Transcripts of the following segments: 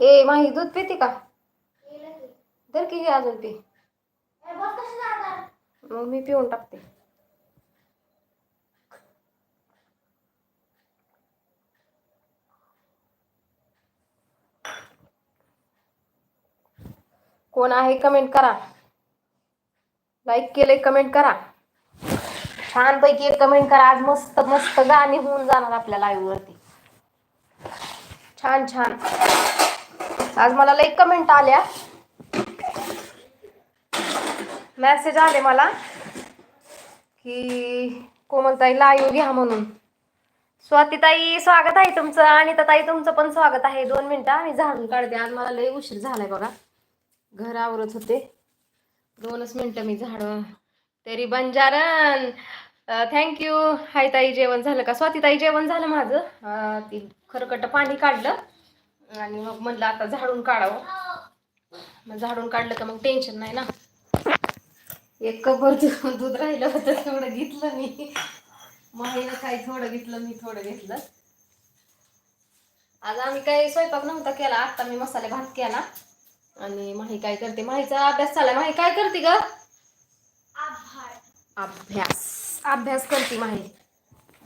ए माही दूध पिते का? तर की घे अजून पी मग मी पिऊन टाकते कोण आहे कमेंट करा? लाईक केले कमेंट करा. छानपैकी एक कमेंट करा. आज मस्त मस्त गाणी होऊन जाणार आपल्या लाईव्ह वरती. छान छान. आज मला लई कमेंट आल्या. मेसेज आले मला की कोमलताई लाईव्ह घ्या म्हणून. स्वातीताई स्वागत आहे तुमचं. आणि ताई तुमचं पण स्वागत आहे. दोन मिनिटं आम्ही झाडून काढते. आज मला लई उशीर झालाय बघा. घर आवरत होते. दोनच मिनटं मी झाड तरी बंजारन. थँक्यू हाय ताई जेवण झालं का? स्वाती ताई जेवण झालं माझं. ती खरकट पाणी काढलं. आणि मग म्हणलं आता झाडून काढावं. मग झाडून काढलं का मग टेन्शन नाही ना. एक कपर दूध दूध राहिलं होतं थोडं घेतलं मी. माहीनं काही थोडं घेतलं मी थोडं घेतलं. आज आम्ही काही स्वयंपाक नव्हता केला. आता मी मसाले भात केला. आणि माही काय करते? माहीचा अभ्यास चाललाय माही काय करते ग? अभ्यास. अभ्यास. करते माही.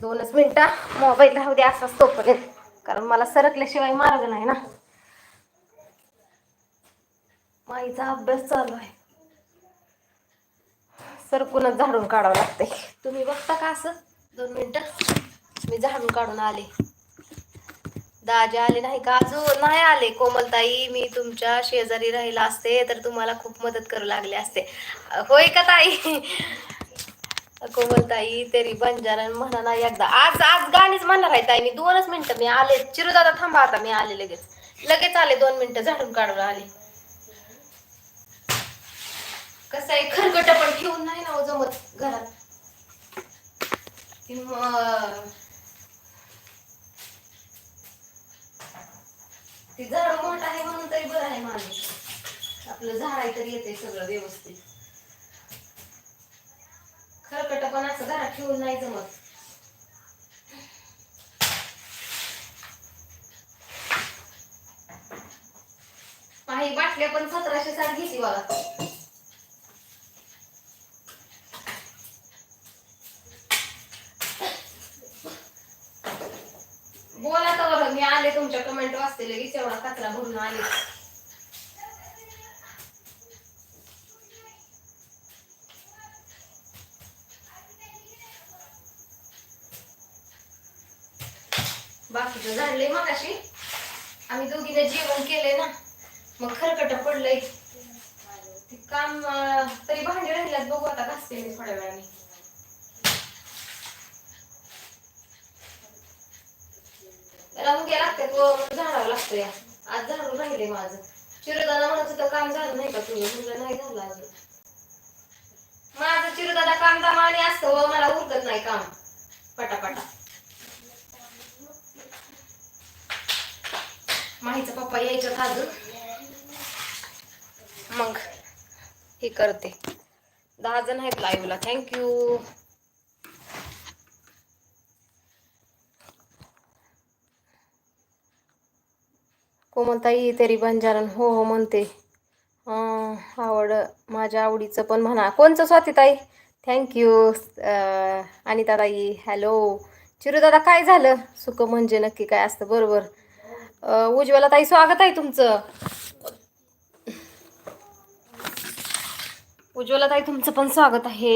दोनच मिनिटं. मोबाईल राहू दे असाच तोपर्यंत. कारण मला सरकल्याशिवाय मार्ग नाही ना. माईचा अभ्यास चालू आहे. सरकूनच झाडून काढावं लागते तुम्ही बघता का असं? दोन मिनिटं. मी झाडून काढून आले. दाजी आले नाही का? अजून नाही आले. कोमलताई मी तुमच्या शेजारी राहिला असते तर तुम्हाला खूप मदत करू लागले असते. होय का ताई? कोमलताई तरी बंजारण म्हणा ना एकदा. आज आज गाणीच म्हणणार आहे ताई मी. दोनच मिनिटं मी आले. चिरुदादा थांबा आता मी आले लगेच. लगेच आले दोन मिनिटं. झाडून काढून आले. कसं आहे? खरगट पण ठेवून नाही ना हो जमत घरात. ती म- ती झाड मोठं आहे म्हणून तरी बरं आहे माणूस. आपलं झाड तरी येते सगळं व्यवस्थित. खरकट पण असं घरात ठेवून नाही जमत. काही बाटल्या पण सतराशे साठ घेते बघा बोला मी आले तुमच्या कमेंट वाचते लगेच एवढा कचरा भरून आले. बाकीचं झाडलंय मगाशी. आम्ही दोघीने जेवण केलंय ना मग खरकट पडलंय. काम तरी भांडी राहिल्यात बघू आता घासते मी थोड्या वेळाने. त्याला मुगे लागते व झाडावं लागतं या आज झाडून राहिले माझं. चिरदादा म्हणत होतं काम झालं नाही का तुम्ही? म्हणलं नाही झालं अजून. माझं चिरदादा काम दामाने असतं व मला उरकत नाही काम. पटापटा. माहीचा पप्पा यायच्यात अजून. मग हे करते. दहा जण आहेत लाईव्हला थँक्यू कोमलताई तरी बंजारण हो हो म्हणते. आवड माझ्या आवडीचं पण म्हणा. कोणचं स्वातीताई थँक्यू अनिता ताई. हॅलो चिरुदादा काय झालं? सुख म्हणजे नक्की काय असतं? बरोबर. उज्ज्वला ताई स्वागत आहे तुमचं. उज्ज्वला ताई तुमचं पण स्वागत आहे.